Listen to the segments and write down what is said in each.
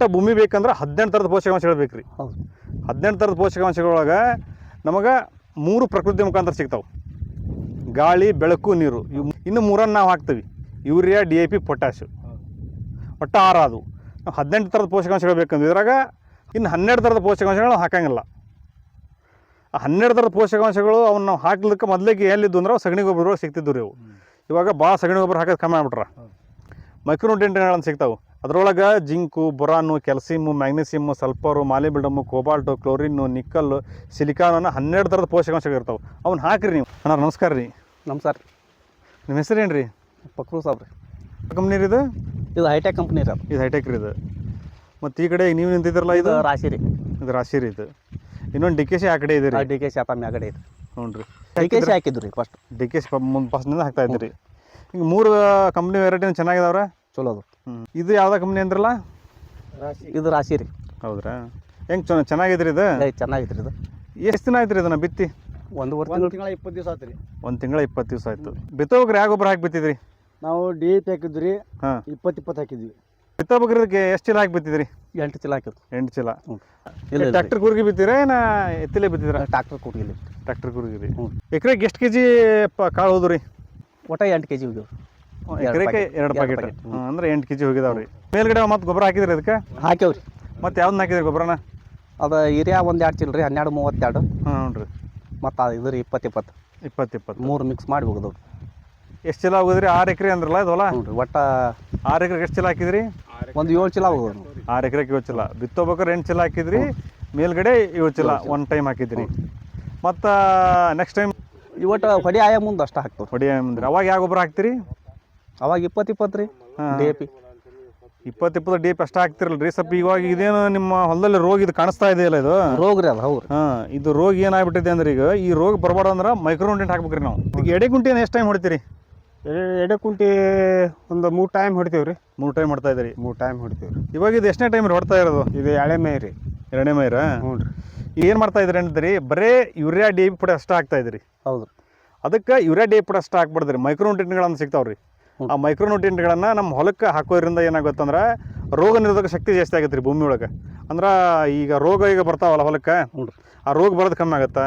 ಒಟ್ಟ ಭೂಮಿ ಬೇಕಂದ್ರೆ ಹದಿನೆಂಟು ಥರದ ಪೋಷಕಾಂಶಗಳು ಬೇಕು ರೀ ಹೌದು. ಹದಿನೆಂಟು ಥರದ ಪೋಷಕಾಂಶಗಳೊಳಗೆ ನಮಗೆ ಮೂರು ಪ್ರಕೃತಿ ಮುಖಾಂತರ ಸಿಗ್ತಾವೆ. ಗಾಳಿ ಬೆಳಕು ನೀರು. ಇವು ಇನ್ನು ಮೂರನ್ನು ನಾವು ಹಾಕ್ತೀವಿ. Urea D A P potash. ಒಟ್ಟು ಆರು ಅದು. ನಾವು ಹದಿನೆಂಟು ಥರದ ಪೋಷಕಾಂಶಗಳು ಬೇಕಂದ್ರೆ ಇದ್ರಾಗ ಇನ್ನು ಹನ್ನೆರಡು ಥರದ ಪೋಷಕಾಂಶಗಳು ನಾವು ಹಾಕಂಗಿಲ್ಲ. ಆ ಹನ್ನೆರಡು ಥರದ ಪೋಷಕಾಂಶಗಳು ಅವನ್ನ ನಾವು ಹಾಕ್ಲಿಕ್ಕೆ ಮೊದಲಿಗೆ ಎಲ್ಲಿದ್ದು ಅಂದ್ರೆ ಅವು ಸಗಣಿ ಗೊಬ್ಬರಗಳು ಸಿಗ್ತಿದ್ವು ರೀ ಅವು. ಇವಾಗ ಭಾಳ ಸಗಣಿ ಗೊಬ್ಬರ ಹಾಕೋದು ಕಮ್ಮಿ ಆಗ್ಬಿಟ್ರ. ಮೈಕ್ರೋನ್ಯೂಟ್ರಿಯೆಂಟ್ಗಳನ್ನ ಸಿಗ್ತಾವೆ. ಅದರೊಳಗೆ zinc boron calcium magnesium sulphur molybdenum cobalt chlorine nickel silicon ಹನ್ನೆರಡು ಥರದ ಪೋಷಕಾಂಶಗಳು ಇರ್ತಾವೆ. ಅವ್ನು ಹಾಕ್ರಿ ನೀವು. ಅಣ್ಣ ನಮಸ್ಕಾರ ರೀ. ನಮಸ್ಕಾರ ನಿಮ್ಮ ಹೆಸರು ಏನು ರೀ. ಪಕ್ರು ಸಾಬ್ರಿ ಕಂಪ್ನಿ ರೀ ಇದು? ಇದು ಹೈಟೆಕ್ ಕಂಪ್ನಿ ರೀ ಇದು ಹೈಟೆಕ್ ರೀ ಇದು. ಮತ್ತು ಈ ಕಡೆ ನೀವು ನಿಂತಿದ್ರಲ್ಲ ಇದು? ರಾಶಿ ರೀ. ಇದು ರಾಶಿ ರೀ ಇದು. ಇನ್ನೊಂದು ಡಿ ಕೆ ಸಿ ಆ ಕಡೆ ಇದೆ ರೀ. ಡಿ ಕೆ ಸಿ ಆ ಕಡೆ ಇದೆ. ಹ್ಞೂ ರೀ. ಡಿ ಕೆ ಸಿ ಹಾಕಿದ್ದು ರೀ ಫಸ್ಟ್ ಡಿ ಕೆ ಸಿ ಫಸ್ಟ್ನಿಂದ ಹಾಕ್ತಾ ಇದ್ದೀರಿ. ಈಗ ಮೂರು ಕಂಪ್ನಿ ವೆರೈಟಿನ ಚೆನ್ನಾಗಿದಾವ್ರೆ? ಚಲೋ ಅದು ಇದು ಯಾವ್ದ ಕಂಪ್ನಿ ಅಂದ್ರಲ್ಲ? ಇದು ರಾಶಿ ರೀ. ಹೌದ್ರಾ? ಹೆಂಗ್ ಚ ಚೆನ್ನಾಗಿದ್ರಿ ಇದು? ಏ ಚೆನ್ನಾಗೈತೆ ರೀ ಇದು. ಎಷ್ಟು ದಿನ ಆಯ್ತು ರೀ ಇದನ್ನ ಬಿತ್ತಿ? ಒಂದೂವರೆ ಒಂದು ತಿಂಗಳು ತಿಂಗಳ ಇಪ್ಪತ್ತು ದಿವಸ ಆತ್ರಿ. ಒಂದು ತಿಂಗಳ ಇಪ್ಪತ್ತು ದಿವಸ ಆಯ್ತು. ಬಿತ್ತೋಗ್ರಿ ಯಾವ ಗೊಬ್ಬರ ಹಾಕಿ ಬಿತ್ತಿದ್ರಿ? ನಾವು ಡಿ ಎ ಪಿ ಹಾಕಿದ್ವಿ ಹಾಂ. ಇಪ್ಪತ್ತು ಇಪ್ಪತ್ತು ಹಾಕಿದ್ವಿ. ಬಿತ್ತೋಬೇಕ್ರಿಗೆ ಎಷ್ಟು ಚೀಲ ಹಾಕಿ ಬಿತ್ತಿದ್ರಿ? ಎಂಟು ಚೀಲ ಹಾಕಿತ್ತು ಎಂಟು ಚೀಲ. ಹ್ಞೂ ಇಲ್ಲ ಟ್ರಾಕ್ಟರ್ ಟ್ರ್ಯಾಕ್ಟರ್ ಕೂರ್ಗಿ ಬಿತ್ತಿರ ಏನ ಎತ್ತಿಲೆ ಬಿತ್ತಿದ್ರ? ಟ್ರಾಕ್ಟರ್ ಕೊಟ್ಟಿಲ್ಲ ಟ್ರ್ಯಾಕ್ಟರ್ ಗುರ್ಗಿ ರೀ ಎಕರೆಗೆ ಎಷ್ಟು ಕೆ ಜಿ ಕಾಳು ಹೋದ್ರಿ? ಒಟ್ಟ ಎಂಟು ಕೆ ಜಿ ಎಕರೆಗೆ. ಎರಡು ಪ್ಯಾಕೆಟ್ ಅಂದ್ರೆ ಎಂಟು ಕೆಜಿ ಹೋಗಿದಾವ್ರಿ. ಮೇಲ್ಗಡೆ ಮತ್ತೆ ಗೊಬ್ಬರ ಹಾಕಿದ್ರಿ ಅದಕ್ಕೆ ಹಾಕ್ಯವ್ರಿ. ಮತ್ತೆ ಯಾವ್ದು ಹಾಕಿದ್ರಿ ಗೊಬ್ಬರನ? ಅದು ಹಿರಿಯ ಒಂದು ಎರಡು ಚಿಲ್ರಿ ಹನ್ನೆರಡು ಮೂವತ್ತೆರಡು. ಹ್ಞೂ ರೀ. ಮತ್ತು ಅದು ಇದ್ರಿ ಇಪ್ಪತ್ತು ಇಪ್ಪತ್ತು ಇಪ್ಪತ್ತು ಇಪ್ಪತ್ತು ಮೂರು ಮಿಕ್ಸ್ ಮಾಡಿ ಹೋಗೋದು ಎಷ್ಟು ಚೀಲ ಹೋಗಿದ್ರಿ? ಆರು ಎಕರೆ ಅಂದ್ರಲ್ಲ ಇದು ಹೊಲ? ಹ್ಞೂ ಒಟ್ಟ ಆರು ಎಕರೆಗೆ ಎಷ್ಟು ಚೀಲ ಹಾಕಿದ್ರಿ? ಒಂದು ಏಳು ಚೀಲ ಹೋಗೋದು ಆರು ಎಕರೆಗೆ ಏಳು ಚೀಲ. ಬಿತ್ತೋಬೇಕಾದ್ರೆ ಎಂಟು ಚೀಲ ಹಾಕಿದ್ರಿ ಮೇಲ್ಗಡೆ ಏಳು ಚೀಲ ಒನ್ ಟೈಮ್ ಹಾಕಿದ್ರಿ. ಮತ್ತು ನೆಕ್ಸ್ಟ್ ಟೈಮ್ ಇವತ್ತು ಹೊಡಿ ಆಯ ಮುಂದೆ ಅಷ್ಟು ಹೊಡಿ ಹೊಡಿಯ ಮುಂದೆ ಅವಾಗ ಯಾವ ಗೊಬ್ಬರ ಹಾಕ್ತೀರಿ? ಅವಾಗ ಇಪ್ಪತ್ತು ಇಪ್ಪತ್ತು ರೀ. D A P. ಇಪ್ಪತ್ತು ಇಪ್ಪತ್ತು ಡಿ ಪಿ ಅಷ್ಟು ಹಾಕ್ತಿರಲ್ಲ ರೀ ಸ್ವಲ್ಪ ಇವಾಗ ಇದೇನು ನಿಮ್ಮ ಹೊಲದಲ್ಲಿ ರೋಗ ಇದು ಕಾಣಿಸ್ತಾ ಇದೆಯಲ್ಲ ಇದು? ರೋಗ ರೀ ಅದು ಹೌದು ಹಾಂ ಇದು ರೋಗ ಏನಾಗ್ಬಿಟ್ಟಿದೆ ಅಂದ್ರೆ ಈಗ ಈ ರೋಗ ಬರಬಾರ್ದು ಅಂದ್ರೆ ಮೈಕ್ರೋನ್ಯೂಟ್ರೆಂಟ್ ಹಾಕ್ಬೇಕ್ರಿ ನಾವು. ಈಗ ಎಡೆ ಗುಂಟಿನ ಎಷ್ಟು ಟೈಮ್ ಹೊಡಿತೀರಿ? ಎಡೆ ಕುಂಟಿ ಒಂದು ಮೂರು ಟೈಮ್ ಹೊಡಿತೀವಿ ರೀ. ಮೂರು ಟೈಮ್ ಹೊಡ್ತಾ ಇದ್ದೀರಿ ಮೂರು ಟೈಮ್ ಹೊಡಿತೀವಿ ರೀ. ಇವಾಗ ಇದು ಎಷ್ಟನೇ ಟೈಮ್ ಹೊಡ್ತಾ ಇರೋದು? ಇದು ಎಳೆ ಮೈ ರೀ. ಎರಡನೇ ಮೈರ ಹ್ಞೂ ರೀ. ಏನು ಮಾಡ್ತಾ ಇದ್ರಿ ಅಂತೀರಿ ಬರೇ ಯೂರಿಯಾ ಡಿ ಪಿ ಪುಡಿ ಅಷ್ಟೇ ಹಾಕ್ತಾ ಇದ್ರಿ. ಹೌದು ಅದಕ್ಕೆ ಯೂರಿಯಾ ಡಿ ಪುಡಿ ಅಷ್ಟೇ ಹಾಕ್ಬಿಡ್ದ್ರಿ. ಮೈಕ್ರೋನ್ಯೂಟ್ರೆಂಟ್ಗಳನ್ನ ಸಿಗ್ತಾವ್ರಿ. ಆ ಮೈಕ್ರೋನ್ಯೂಟ್ರೆಂಟ್ಗಳನ್ನ ನಮ್ಮ ಹೊಲಕ್ಕೆ ಹಾಕೋದ್ರಿಂದ ಏನಾಗುತ್ತಂದ್ರೆ ರೋಗ ನಿರೋಧಕ ಶಕ್ತಿ ಜಾಸ್ತಿ ಆಗುತ್ತೆ ರೀ ಭೂಮಿ ಒಳಗೆ. ಅಂದ್ರೆ ಈಗ ರೋಗ ಈಗ ಬರ್ತಾವಲ್ಲ ಹೊಲಕ್ಕೆ ಆ ರೋಗ ಬರೋದು ಕಮ್ಮಿ ಆಗುತ್ತೆ.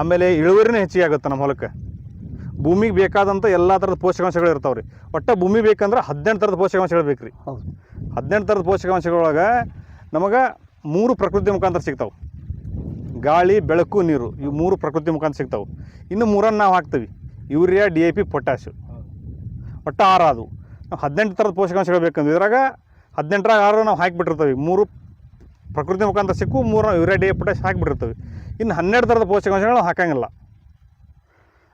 ಆಮೇಲೆ ಇಳುವರಿನೇ ಹೆಚ್ಚಿಗೆ ಆಗುತ್ತೆ ನಮ್ಮ ಹೊಲಕ್ಕೆ. ಭೂಮಿಗೆ ಬೇಕಾದಂಥ ಎಲ್ಲ ಥರದ ಪೋಷಕಾಂಶಗಳು ಇರ್ತಾವೆ ರೀ ಒಟ್ಟು ಭೂಮಿ ಬೇಕಂದ್ರೆ ಹದಿನೆಂಟು ಥರದ ಪೋಷಕಾಂಶಗಳು ಬೇಕು ರೀ ಹೌದು. ಹದಿನೆಂಟು ಥರದ ಪೋಷಕಾಂಶಗಳೊಳಗೆ ನಮಗೆ ಮೂರು ಪ್ರಕೃತಿ ಮುಖಾಂತರ ಸಿಗ್ತಾವೆ. ಗಾಳಿ ಬೆಳಕು ನೀರು ಇವು ಮೂರು ಪ್ರಕೃತಿ ಮುಖಾಂತರ ಸಿಗ್ತಾವೆ. ಇನ್ನು ಮೂರನ್ನು ನಾವು ಹಾಕ್ತೀವಿ. Urea D A P potash. ಒಟ್ಟು ಆರು ಅದು. ನಾವು ಹದಿನೆಂಟು ಥರದ ಪೋಷಕಾಂಶಗಳು ಬೇಕಂದ್ರೆ ಇದ್ರಾಗ ಹದಿನೆಂಟರಾಗ ಆರು ನಾವು ಹಾಕಿಬಿಟ್ಟಿರ್ತೀವಿ. ಮೂರು ಪ್ರಕೃತಿ ಮುಖಾಂತರ ಸಿಕ್ಕು ಮೂರು ಯೂರಿಯಾ ಡಿ ಎ ಪೊಟ್ಯಾಶ್ ಹಾಕಿಬಿಟ್ಟಿರ್ತೀವಿ. ಇನ್ನು ಹನ್ನೆರಡು ಥರದ ಪೋಷಕಾಂಶಗಳು ನಾವು ಹಾಕಂಗಿಲ್ಲ.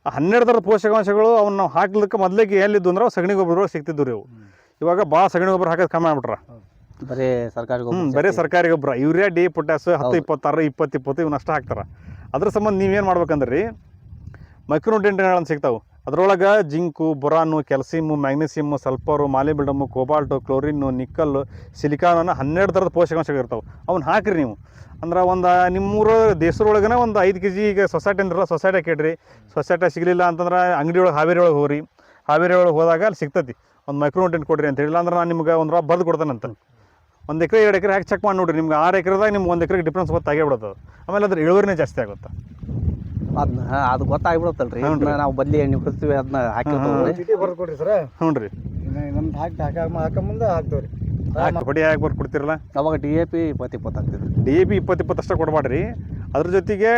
ಆ ಹನ್ನೆರಡು ಥರದ ಪೋಷಕಾಂಶಗಳು ಅವನ್ನ ನಾವು ಹಾಕ್ಲಿಕ್ಕೆ ಮೊದಲಿಗೆ ಎಲ್ಲಿದ್ದು ಅಂದ್ರೆ ಅವು ಸಗಣಿ ಗೊಬ್ಬರಗಳು ಸಿಗ್ತಿದ್ದು ರೀ ಅವು. ಇವಾಗ ಭಾಳ ಸಗಣಿ ಗೊಬ್ಬರ ಹಾಕೋದು ಕಮ್ಮಿ ಆಗ್ಬಿಟ್ರೆ. ಬರೀ ಸರ್ಕಾರಿ ಹ್ಞೂ ಗೊಬ್ಬರ ಬರೀ ಸರ್ಕಾರಿ ಗೊಬ್ಬರ. ಯೂರಿಯಾ ಡಿ ಪೊಟ್ಯಾಸ್ ಹತ್ತು. ಇಪ್ಪತ್ತಾರು ಇಪ್ಪತ್ತು ಇಪ್ಪತ್ತು ಇವನ್ನ ಅಷ್ಟು ಹಾಕ್ತಾರೆ. ಅದ್ರ ಸಂಬಂಧ ನೀವೇನು ಮಾಡ್ಬೇಕಂದ್ರೆ? ರೀ ಮೈಕ್ರೋನ್ಯೂಟ್ರಿಯೆಂಟ್ಗಳನ್ನ ಸಿಗ್ತಾವೆ. ಅದರೊಳಗೆ zinc, boron calcium magnesium sulphur molybdenum cobalt chlorine nickel silicon ಹನ್ನೆರಡು ಥರದ ಪೋಷಕಾಂಶಗಳು ಇರ್ತಾವೆ. ಅವ್ನ ಹಾಕ್ರಿ ನೀವು. ಅಂದ್ರೆ ಒಂದು ನಿಮ್ಮೂರ ದೇಶದೊಳಗೇ ಒಂದು ಐದು ಕೆ ಜಿ ಈಗ ಸೊಸೈಟಿ ಅಂದ್ರಲ್ಲ, ಸೊಸೈಟಿ ಕೇಳ್ರಿ. ಸೊಸೈಟಿ ಸಿಗಲಿಲ್ಲ ಅಂತಂದ್ರೆ ಅಂಗಡಿ ಒಳಗೆ ಹಾವೇರಿ ಒಳಗೆ ಹೋಗ್ರಿ. ಹಾವೇರಿ ಒಳಗೆ ಹೋದಾಗ ಅಲ್ಲಿ ಸಿಗ್ತತಿ. ಒಂದು ಮೈಕ್ರೋನ್ಯೂಟ್ರೆಂಟ್ ಕೊಡ್ರಿ ಅಂತ ಹೇಳಿಲ್ಲ, ಅಂದ್ರೆ ನಾನು ನಿಮ್ಗೆ ಒಂದು ರೂಪಾಯಿ ಬರೆದು ಕೊಡ್ತಾನಂತ ಒಂದು ಎಕರೆ, ಎರಡು ಎಕರೆ ಹಾಕಿ ಚೆಕ್ ಮಾಡಿ ನೋಡ್ರಿ, ನಿಮ್ಗೆ ಆರು ಎಕರೆದಾಗ ನಿಮ್ಗೆ ಒಂದು ಎಕರೆಗೆ ಡಿಫ್ರೆನ್ಸ್ ಗೊತ್ತಾಗೇ ಬಿಡುತ್ತೆ. ಆಮೇಲೆ ಅದ್ರ ಇಳುವರಿನೇ ಜಾಸ್ತಿ ಆಗುತ್ತೆ. ಅದನ್ನ ಅದು ಗೊತ್ತಾಗ್ಬಿಡತ್ತಲ್ರಿ. ನಾವು ಬದ್ಲಿ ಎಣ್ಣೆ ಕೊಡ್ತೀವಿ ಅದನ್ನ ಹಾಕಿರ್ತೀವಿ ಚೀಟಿ ಬರ್ದು ಕೊಡ್ರಿ ಸರ. ಹ್ಞೂ ರೀ. ನಮ್ದು ಹಾಕಿ ಹಾಕ ಹಾಕ ಮುಂದೆ ಹಾಕ್ತೇವೆ ರೀ ಹಾಕಿ ಹೊಡಿ ಹಾಕಿ ಬರ್ದು ಕೊಡ್ತಿರಲ್ಲ? ಅವಾಗ ಡಿ ಎ ಪಿ ಇಪ್ಪತ್ತು ಇಪ್ಪತ್ತು ಆಗ್ತಿದ್ರಿ ಡಿ ಎ ಪಿ ಇಪ್ಪತ್ತು ಇಪ್ಪತ್ತು ಅಷ್ಟೇ ಕೊಡಬೇಡ್ರಿ. ಅದ್ರ ಜೊತೆಗೆ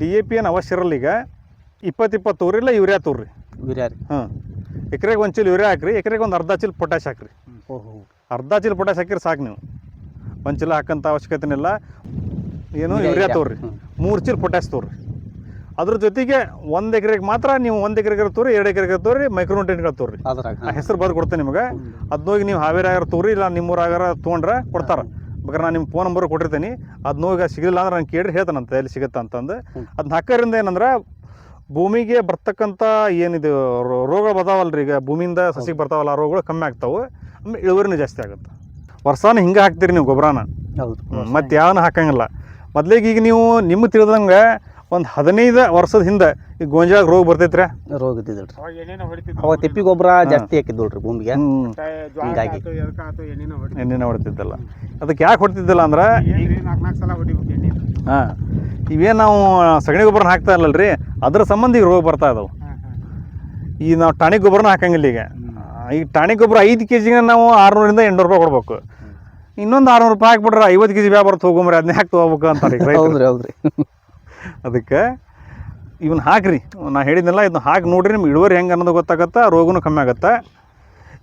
ಡಿ ಎ ಪಿ ಏನು ಅವಶ್ಯ ಇರಲ್ಲ ಈಗ. ಇಪ್ಪತ್ತು ಇಪ್ಪತ್ತು ತೂರಿ ಇಲ್ಲ ಯೂರಿಯಾ ತೂರಿ ಯೂರಿಯಾ ರೀ. ಹಾಂ ಎಕರೆಗೆ ಒಂದು ಚೀಲ ಯೂರಿಯಾ ಹಾಕ್ರಿ ಎಕರೆಗೆ ಒಂದು ಅರ್ಧ ಚೀಲ ಪೊಟ್ಯಾಶ್ ಹಾಕ್ರಿ. ಓಹೋ. ಅರ್ಧ ಚೀಲ ಪೊಟ್ಯಾಶ್ ಹಾಕಿರಿ ಸಾಕು ನೀವು. ಒಂದು ಚೀಲ ಹಾಕಂತ ಅವಶ್ಯಕತೆ ಇಲ್ಲ ಏನು ಯೂರಿಯಾ. ತೋರಿ. ಮೂರು ಚೀಲ ಪೊಟ್ಯಾಶ್ ತೋರಿ ಅದ್ರ ಜೊತೆಗೆ ಒಂದು ಎಕರೆಗೆ ಮಾತ್ರ ನೀವು ಒಂದು ಎಕರೆಗೆ ತೋರಿ ಎರಡು ಎಕರೆಗೆ ತೋರಿ ಮೈಕ್ರೋನ್ಯೂಟ್ರೆಂಟ್ಗಳು ತೋರಿ. ಅದ್ರಾಗ ಹೆಸರು ಬರ್ದು ಕೊಡ್ತೇನೆ ನಿಮಗೆ. ಅದ್ ಹೋಗಿ ನೀವು ಹಾವೇರಿ ಆಗಾರ ತೋರಿ ಇಲ್ಲ ನಿಮ್ಮೂರಾಗಾರ ತೊಗೊಂಡ್ರೆ ಕೊಡ್ತಾರೆ. ಬೇಕಾದ್ರೆ ನಾನು ನಿಮ್ಮ ಫೋನ್ ನಂಬರ್ ಕೊಟ್ಟಿರ್ತೀನಿ. ಅದನ್ನ ಹೋಗಿ ಸಿಗಲಿಲ್ಲ ಅಂದ್ರೆ ನಾನು ಕೇಳಿ ಹೇಳ್ತಾನಂತ ಎಲ್ಲಿ ಸಿಗುತ್ತೆ ಅಂತಂದು. ಅದನ್ನ ಹಾಕೋದ್ರಿಂದ ಏನಂದ್ರೆ ಭೂಮಿಗೆ ಬರ್ತಕ್ಕಂಥ ಏನಿದು ರೋ- ರೋಗಗಳು ಬರ್ತಾವಲ್ಲ ರೀ ಈಗ. ಭೂಮಿಯಿಂದ ಸಸಿಗೆ ಬರ್ತಾವಲ್ಲ ಆ ರೋಗಗಳು ಕಮ್ಮಿ ಆಗ್ತಾವೆ. ಆಮೇಲೆ ಇಳುವರಿನೂ ಜಾಸ್ತಿ ಆಗುತ್ತೆ. ವರ್ಷಾನ ಹಿಂಗೆ ಹಾಕ್ತೀರಿ ನೀವು ಗೊಬ್ಬರನ ಹೌದು. ಮತ್ತೆ ಯಾವನ್ನ ಹಾಕಂಗಿಲ್ಲ. ಮೊದ್ಲಿಗೆ ಈಗ ನೀವು ನಿಮ್ಗೆ ತಿಳಿದಂಗೆ ಒಂದು ಹದಿನೈದು ವರ್ಷದ ಹಿಂದೆ ಈ ಗೋಂಜಾಳ ರೋಗ ಬರ್ತೈತ್ರಿ ರೋಗ ಇದ್ದಿದ್ರಿ ಅವಾಗ ಏನೇನೋ ಹೊಡಿತಿದ್ರು ಅವಾಗ ತಿಪ್ಪಿ ಗೊಬ್ಬರ ಜಾಸ್ತಿ ಹಾಕಿದ್ದು ನೋಡ್ರಿ ಭೂಮಿಗೆ ಹಿಂಗಾಗಿ. ಎಣ್ಣೆನೋ ಹೊಡಿತಿದ್ದಲ್ಲ. ಅದಕ್ಕೆ ಯಾಕೆ ಹೊಡ್ತಿದ್ದಿಲ್ಲ ಅಂದ್ರೆ ಹಾಂ. ಇವೇನು ನಾವು ಸಗಣಿ ಗೊಬ್ಬರನ ಹಾಕ್ತಾ ಇಲ್ಲಲ್ಲ ರೀ ಅದ್ರ ಸಂಬಂಧ ಈಗ ರೋಗ ಬರ್ತಾ ಇದಾವೆ. ಈ ನಾವು ಟಾಣಿಕ್ ಗೊಬ್ಬರನ ಹಾಕಂಗಿಲ್ಲ ಈಗ. ಈಗ ಟಾಣಿಕ್ ಗೊಬ್ಬರ ಐದು ಕೆ ಜಿಗೆ ನಾವು ಆರುನೂರಿಂದ ಎಂಟುನೂರು ರೂಪಾಯಿ ಕೊಡ್ಬೇಕು. ಇನ್ನೊಂದು ಆರುನೂರು ರೂಪಾಯಿ ಹಾಕ್ಬಿಟ್ರೆ ಐವತ್ತು ಕೆ ಜಿ ವ್ಯಾಪಾರ ತೊಗೊಂಬ್ರಿ ಅದನ್ನ ಹಾಕಿ ತೊಗೋಬೇಕು ಅಂತಾರೆ. ಹೌದ್ರಿ ಹೌದ್ರಿ. ಅದಕ್ಕೆ ಇವನ್ನ ಹಾಕ್ರಿ. ನಾ ಹೇಳಿದ್ನಲ್ಲ ಇದನ್ನ ಹಾಕಿ ನೋಡ್ರಿ ನಿಮ್ಗೆ ಇಳುವರಿ ಹೆಂಗೆ ಅನ್ನೋದು ಗೊತ್ತಾಗತ್ತೆ ರೋಗನು ಕಮ್ಮಿ ಆಗತ್ತೆ.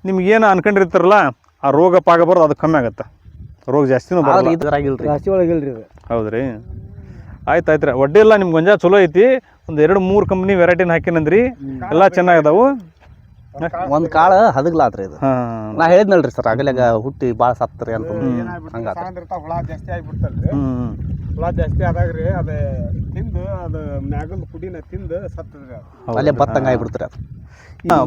ನಿಮ್ಗೆ ಏನು ಅನ್ಕೊಂಡಿರ್ತಾರಲ್ಲ ಆ ರೋಗ ಪಾಗ ಬರೋದು ಅದು ಕಮ್ಮಿ ಆಗತ್ತೆ. ರೋಗ ಜಾಸ್ತಿನೂ ಬರಲ್ಲ. ರಾಶಿ ಒಳಗಿಲ್ರಿ ಇದು ಹೌದ್ರಿ. ಆಯ್ತು ಆಯ್ತು ರೀ. ಒಡ್ಡಿ ಇಲ್ಲ ನಿಮ್ಮ ಗಂಜಾ ಚಲೋ ಐತಿ. ಒಂದು ಎರಡು ಮೂರು ಕಂಪ್ನಿ ವೆರೈಟಿನ ಹಾಕಿನಂದ್ರಿ. ಎಲ್ಲ ಚೆನ್ನಾಗಿದಾವು ಒಂದ್ ಕಾಳು ಹದಗ್ಲಾತ್ರಿ ಇದು. ನಾ ಹೇಳಿದ್ನಲ್ರಿ ಸರ್ ಆಗಲ್ಯಾಗ ಹುಟ್ಟಿ ಭಾಳ ಸತ್ರಿ ಅಂತ ಹುಳ ಜಾಸ್ತಿ ಆಗಿಬಿಡ್ತಲ್ರಿ. ಹುಳ ಜಾಸ್ತಿ ಆದಾಗ್ರಿ ಅದು ತಿಂದು ಅದು ಮ್ಯಾಗಲ್ ಪುಡಿನ ತಿಂದು ಸತ್ತದ್ರಿ ಅದು. ಅಲ್ಲೇ ಬತ್ತಂಗ ಆಗಿಬಿಡ್ತಾರೆ ಅದು.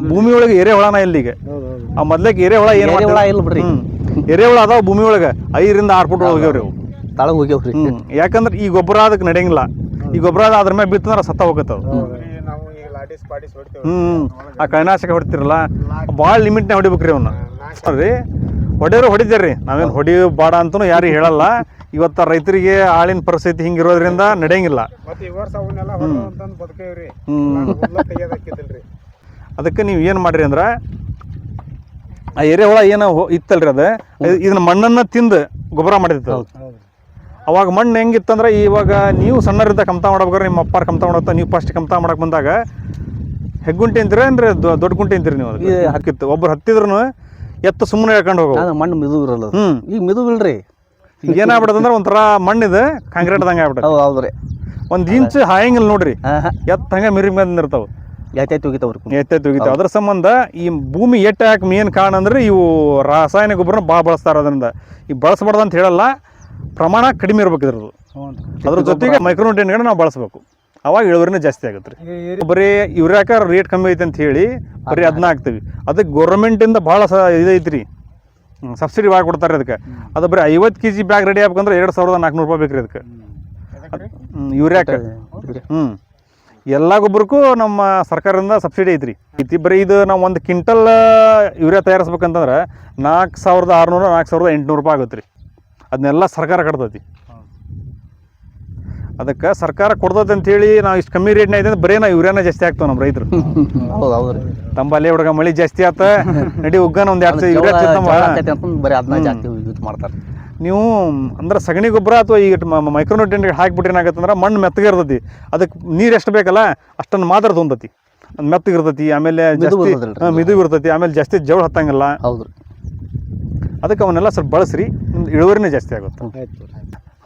ಭೂಮಿ ಒಳಗೆ ಎರೆಹುಳನ ಇಲ್ಲ ಈಗ ಆ ಹೌದು ಆ ಮೊದ್ಲೇಕ್ ಎರೆಹುಳ ಏನು ಹುಳ ಇಲ್ಲ ಬಿಡ್ರಿ ಎರೆಹುಳ ಅದಾವ ಭೂಮಿ ಒಳಗೆ ಐದರಿಂದ ಆರು ಫುಟ್ ಹೋಗ್ಯಾವ್ರಿ ಅವು. ತಳಗ್ ಹೋಗ್ಯಾವ್ರಿ. ಯಾಕಂದ್ರೆ ಈ ಗೊಬ್ಬರ ಅದಕ್ಕೆ ನಡೆಯಂಗಿಲ್ಲ. ಈ ಗೊಬ್ಬರ ಅದ್ರ ಮೇಲೆ ಬಿತ್ತಂದ್ರೆ ಸತ್ತ ಹೋಗತ್ತವ. ಹ್ಮ್ ಆ ಕೈನಾಶಕ ಹೊಡಿತಿರಲ್ಲ ಭಾಳ ಲಿಮಿಟ್ನೇ ಹೊಡಿಬೇಕ್ರಿ ಅವನ್ನ ರೀ ಹೊಡೆಯೋರು ಹೊಡಿತಾರ್ರಿ ನಾವೇನು ಹೊಡಿಬಾಡ ಬಾಡ ಅಂತೂ ಯಾರು ಹೇಳಲ್ಲ. ಇವತ್ತ ರೈತರಿಗೆ ಆಳಿನ ಪರಿಸ್ಥಿತಿ ಹಿಂಗಿರೋದ್ರಿಂದ ನಡೆಯಂಗಿಲ್ಲ. ಅದಕ್ಕೆ ನೀವು ಏನು ಮಾಡ್ರಿ ಅಂದ್ರೆ ಆ ಎರೆಹುಳ ಏನೋ ಇತ್ತಲ್ರಿ ಅದು ಇದ್- ಇದನ್ನ ಮಣ್ಣನ್ನ ತಿಂದು ಗೊಬ್ಬರ ಮಾಡಿರ್ತದೆ ಹೌದು. ಅವಾಗ ಮಣ್ಣು ಹೆಂಗಿತ್ತಂದ್ರೆ ಇವಾಗ ನೀವು ಸಣ್ಣರಿಂದ ಕಮ್ತಾ ಮಾಡ್ಬೇಕಾದ್ರೆ ನಿಮ್ಮ ಅಪ್ಪಾರ ಕಮ್ತಾ ಮಾಡತ್ತ ನೀವು ಫಸ್ಟ್ ಕಮ್ತಾ ಮಾಡಕ್ಕೆ ಬಂದಾಗ ಹೆಗ್ಗುಂಟೆ ಅಂತೀರ ಅಂದ್ರೆ ದೊಡ್ಡ ಗುಂಟೆ ಅಂತೀರಿ ನೀವು ಹಾಕಿತ್ತು. ಒಬ್ರು ಹತ್ತಿದ್ರು ಎತ್ತ ಸುಮ್ಮನೆ ಹೇಳ್ಕೊಂಡು ಹೋಗೋ ಮಣ್ಣು ಮಿದು ಇರಲ್ಲ ಹ್ಞೂ ಈಗ ಮಿದು ಇಲ್ರಿ ಈಗ ಏನಾಗ್ಬಿಡದಂದ್ರೆ ಒಂಥರ ಮಣ್ಣಿದೆ ಕಾಂಕ್ರೀಟ್ದಂಗೆ ಆಗ್ಬಿಡುತ್ತೆ. ಹೌದು ಹೌದ್ರಿ ಒಂದು ಇಂಚ್ ಹಾಯಂಗಿಲ್ಲ ನೋಡ್ರಿ. ಎತ್ತ ಹಂಗೆ ಮಿರಿ ಇರ್ತಾವೆ ಯಾಕೆ ಹೋಗಿತಾವ್ರಿ ಎತ್ತೆ ತೆಗಿತಾವೆ ಅದ್ರ ಸಂಬಂಧ ಈ ಭೂಮಿ ಎಟ್ಟೆ ಹಾಕಿ ಮೇನ್ ಕಾರಣ ಅಂದ್ರೆ ಇವು ರಾಸಾಯನಿಕ ಗೊಬ್ಬರನ ಭಾಳ ಬಳಸ್ತಾರೆ ಅದರಿಂದ ಈ ಬಳಸ್ಬಾರ್ದು ಅಂತ ಹೇಳಲ್ಲ. ಪ್ರಮಾಣ ಕಡಿಮೆ ಇರ್ಬೇಕು ಇದ್ರದ್ದು. ಅದ್ರ ಜೊತೆಗೆ ಮೈಕ್ರೋನ್ಯೂಟ್ರಿಯನ್ಗಳನ್ನ ನಾವು ಬಳಸಬೇಕು. ಅವಾಗ ಇಳುವರಿನೇ ಜಾಸ್ತಿ ಆಗುತ್ತೆ. ರೀ ಬರೀ ಯೂರಿಯಾಕ ರೇಟ್ ಕಮ್ಮಿ ಐತೆ ಅಂತ ಹೇಳಿ ಬರೀ ಅದನ್ನ ಹಾಕ್ತೀವಿ. ಅದಕ್ಕೆ ಗೌರ್ಮೆಂಟಿಂದ ಭಾಳ ಸ ಇದೈತಿ ರೀ ಸಬ್ಸಿಡಿ ಭಾಳ ಕೊಡ್ತಾರೆ ಅದಕ್ಕೆ. ಅದು ಬರೀ ಐವತ್ತು ಕೆ ಜಿ ಬ್ಯಾಗ್ ರೆಡಿ ಆಗ್ಬೇಕಂದ್ರೆ ಎರಡು ಸಾವಿರದ ನಾಲ್ಕುನೂರು ರೂಪಾಯಿ ಬೇಕು ರೀ ಅದಕ್ಕೆ ಯೂರಿಯಾಕ ಹ್ಞೂ ಎಲ್ಲ ಗೊಬ್ಬರಕ್ಕೂ ನಮ್ಮ ಸರ್ಕಾರದಿಂದ ಸಬ್ಸಿಡಿ ಐತ್ರಿ. ಐತಿ ಬರೀ ಇದು ನಾವು ಒಂದು ಕ್ವಿಂಟಲ್ ಯೂರಿಯಾ ತಯಾರಿಸ್ಬೇಕಂತಂದ್ರೆ ನಾಲ್ಕು ಸಾವಿರದ ಆರುನೂರು ನಾಲ್ಕು ಸಾವಿರದ ಎಂಟುನೂರು ರೂಪಾಯಿ ಆಗುತ್ತೆ ರೀ ಅದನ್ನೆಲ್ಲ ಸರ್ಕಾರ ಕಟ್ತೈತಿ. ಅದಕ್ಕೆ ಸರ್ಕಾರ ಕೊಡ್ತೈತೆ ಅಂತೇಳಿ ನಾವು ಇಷ್ಟು ಕಮ್ಮಿ ರೇಟ್ನ ಇದೆ ಬರೀ ನಾವು ಯೂರಿಯಾನ ಜಾಸ್ತಿ ಆಗ್ತಾವೆ ನಮ್ಮ ರೈತರು. ಹೌದು ಹೌದ್ರಿ ತಂಬಲ್ಲಿ ಹುಡುಗ ಮಳೆ ಜಾಸ್ತಿ ಆತ ನಡಿ ಉಗ್ಗನ ಒಂದು ಎರಡು ಯೂರಿಯಾ ಬರೀ ಅದನ್ನ ಜಾಸ್ತಿ ಯೂಸ್ ಮಾಡ್ತಾರೆ. ನೀವು ಅಂದ್ರೆ ಸಗಣಿ ಗೊಬ್ಬರ ಅಥವಾ ಈಗ ಮೈಕ್ರೋನ್ಯೂಟ್ರಿಯೆಂಟ್ ಹಾಕಿಬಿಟ್ರೆ ಏನಾಗತ್ತಂದ್ರೆ ಮಣ್ಣು ಮೆತ್ತಗೆ ಇರ್ತೈತಿ. ಅದಕ್ಕೆ ನೀರು ಎಷ್ಟು ಬೇಕಲ್ಲ ಅಷ್ಟನ್ನು ಮಾತ್ರ ತೊಂದತಿ. ಮೆತ್ತಗೆ ಇರ್ತೈತಿ ಆಮೇಲೆ ಮಿದು ಜಾಸ್ತಿ ಮಿದು ಇರ್ತೈತಿ ಆಮೇಲೆ ಜಾಸ್ತಿ ಜವಳ ಹತ್ತಂಗಿಲ್ಲ. ಹೌದ್ರಿ ಅದಕ್ಕೆ ಅವನ್ನೆಲ್ಲ ಸ್ವಲ್ಪ ಬಳಸ್ರಿ ಇಳುವರಿನೇ ಜಾಸ್ತಿ ಆಗುತ್ತೆ.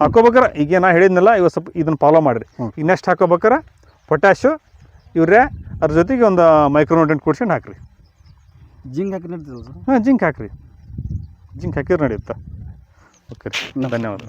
ಹಾಕೋಬೇಕಾರೆ ಈಗ ನಾ ಹೇಳಿದ್ನಲ್ಲ ಇವಾಗ ಸ್ವಲ್ಪ ಇದನ್ನು ಫಾಲೋ ಮಾಡಿರಿ. ಈಗ ನೆಕ್ಸ್ಟ್ ಹಾಕೋಬೇಕಾರೆ ಪೊಟ್ಯಾಶು ಇವ್ರೆ ಅದ್ರ ಜೊತೆಗೆ ಒಂದು ಮೈಕ್ರೋನೋಟೆಂಟ್ ಕೂಡ್ಸ್ಕೊಂಡು ಹಾಕ್ರಿ. ಜಿಂಕ್ ಹಾಕಿ ಸರ್? ಹಾಂ ಜಿಂಕ್ ಹಾಕ್ರಿ. ಜಿಂಕ್ ಹಾಕಿದ್ರೆ ನಡೆಯುತ್ತೆ ಓಕೆ ರೀ ಧನ್ಯವಾದ